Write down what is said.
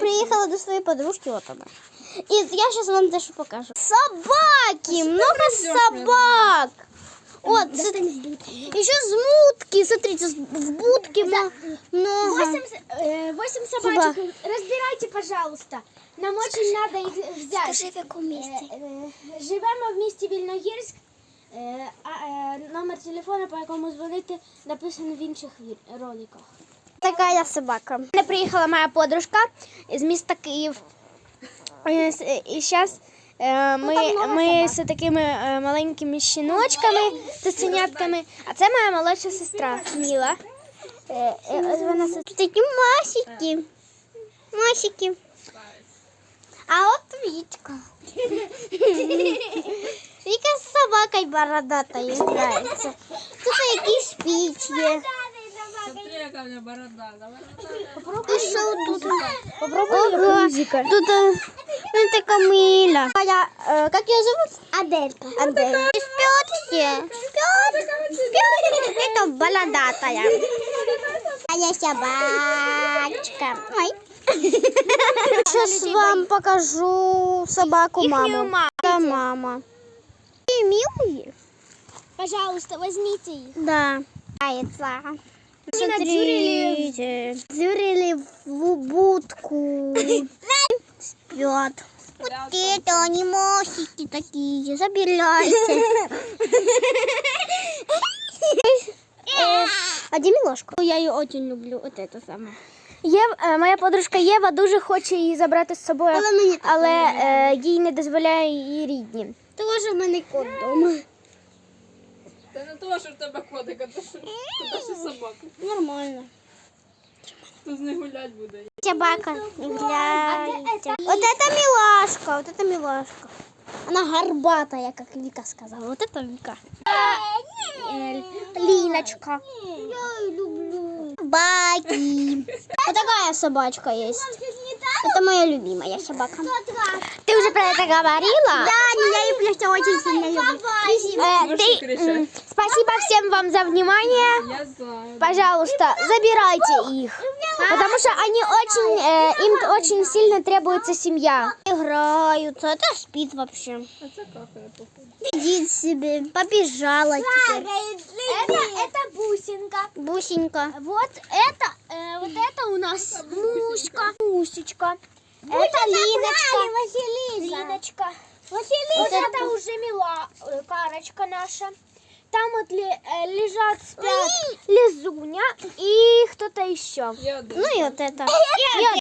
приехала до своей подружки, вот она. И я сейчас вам даже покажу. Собаки! Много собак! Вот, еще смутки, смотрите, в будке мо- много. Восемь, с- э, восемь собачек. Разбирайте, пожалуйста. Нам очень надо их взять. Скажи, в якому місці? Е, е, Живемо в місті Вільногірськ. Номер телефону, по якому дзвонити, написано в інших ві- роликах. Такая собака. мене приїхала моя подружка з міста Київ. Е, І зараз ми, ми з такими е, маленькими щіночками, цуценятками. А це моя молодша сестра Міла. Е, е, Вона с- Такі масики. Масики. А от Вітька. Віка з собакою бородатою грається. Тут якийсь піч є. Смотри, яка в мене борода. Давай. І що тут? Попробуй Ого, грузика. Тут е, ну, така мила. А я, е, як її зовут? Аделька. Адель. Спят все. Спят. Спят. Это бородатая. А я собачка. Ой. Сейчас вам покажу собаку маму. маму. Это мама. И милые? Пожалуйста, возьмите их. Да. Нравится. Они надзюрили. Смотрите. Дзюрили в будку. Спят. Вот это они мосики такие. Забирайся. Э, А где Милошка? Я ее очень люблю. Вот это самое. Єв, е, моя подружка Єва дуже хоче її забрати з собою, Але мені так але не е, їй не дозволяє її рідні. Того ж в мене кот дома. Того, що в тебе котика, то що то ще собака. Нормально. Хто з нею гулять буде. Собака гуляет. Вот это милашка, вот это милашка. Она горбатая, как Вика сказала. Вот это Вика. Линочка. Я люблю. Собаки. Вот такая собачка есть. Это моя любимая собака. Ти вже про це говорила? Да, не, я ее просто очень сильно люблю. Спасибо всем вам за внимание. Пожалуйста, забирайте их, потому что они очень, э, им очень сильно требуется семья. Играются. Это спит вообще. А. Сидит себе. Побежала теперь. Это, это бусинка. Бусенька. Вот это, э, вот это мушка, мусечка. Это Линочка. Линочка. Вот это уже мила э, карочка наша. Там вот ли- э, лежат, спят Лизуня и кто-то еще. Я. Ну и вот это. И